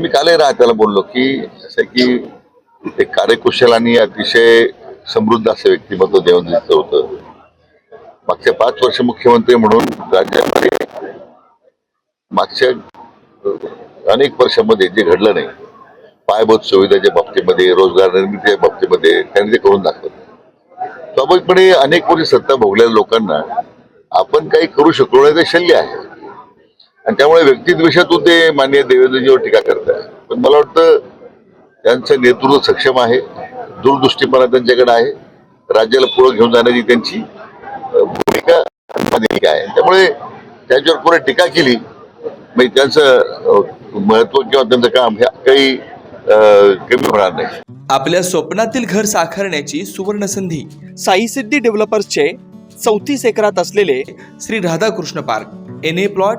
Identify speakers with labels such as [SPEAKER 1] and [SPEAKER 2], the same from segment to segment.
[SPEAKER 1] मी कालही राहत्याला बोललो की असं की ते कार्यकुशल आणि अतिशय समृद्ध असं व्यक्तिमत्व देवेंद्रजीचं होतं. मागच्या पाच वर्ष मुख्यमंत्री म्हणून राज्यामध्ये मागच्या अनेक वर्षामध्ये जे घडलं नाही पायाभूत सुविधाच्या बाबतीमध्ये रोजगार निर्मितीच्या बाबतीमध्ये त्यांनी ते करून दाखवलं. स्वाभाविकपणे अनेक वर्ष सत्ता भोगलेल्या लोकांना आपण काही करू शकलो नाही ते शल्य आहे. आणि त्यामुळे व्यक्तिद्वेषातून ते मान्य देवेंद्रजीवर टीका करताय. पण मला वाटतं त्यांचं नेतृत्व सक्षम आहे दूरदृष्टीपणा त्यांच्याकडे आहे राज्याला पुढे घेऊन जाण्याची त्यांची भूमिका आहे. त्यामुळे त्यांच्यावर पुढे टीका केली म्हणजे त्यांचं महत्त्व किंवा त्यांचं काम हे काही कमी होणार नाही.
[SPEAKER 2] आपल्या स्वप्नातील घर साकारण्याची सुवर्ण संधी साई सिद्धी डेव्हलपर्सचे चौतीस एकरात असलेले Shri Radhakrishna park. N A plot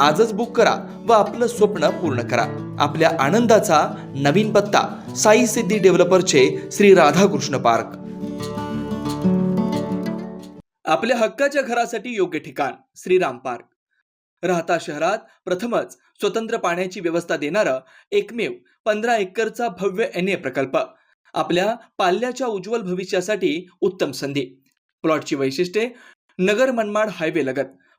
[SPEAKER 2] आजच बुक करा व आपलं स्वप्न पूर्ण करा. आपल्या आनंदाचा नवीन पत्ता साई सिद्धी डेव्हलपरचे श्री राधाकृष्ण पार्क आपल्या हक्काच्या घरासाठी योग्य ठिकाण श्रीराम पार्क राहता शहरात प्रथमच स्वतंत्र पाण्याची व्यवस्था देणारं एकमेव पंधरा एकरचा भव्य एन ए प्रकल्प. आपल्या पाल्याच्या उज्ज्वल भविष्यासाठी उत्तम संधी. प्लॉटची वैशिष्ट्ये नगर मनमाड हायवे लगत.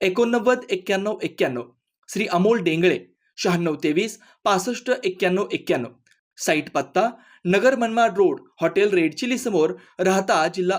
[SPEAKER 2] एकोणनव्वद एक्क्याण्णव एक्क्याण्णव. श्री अमोल डेंगळे शहाण्णव तेवीस पासष्ट एक्क्याण्णव एक्क्याण्णव. साईट पत्ता Nagar Manmad road hotel red chilli समोर राहता जिल्हा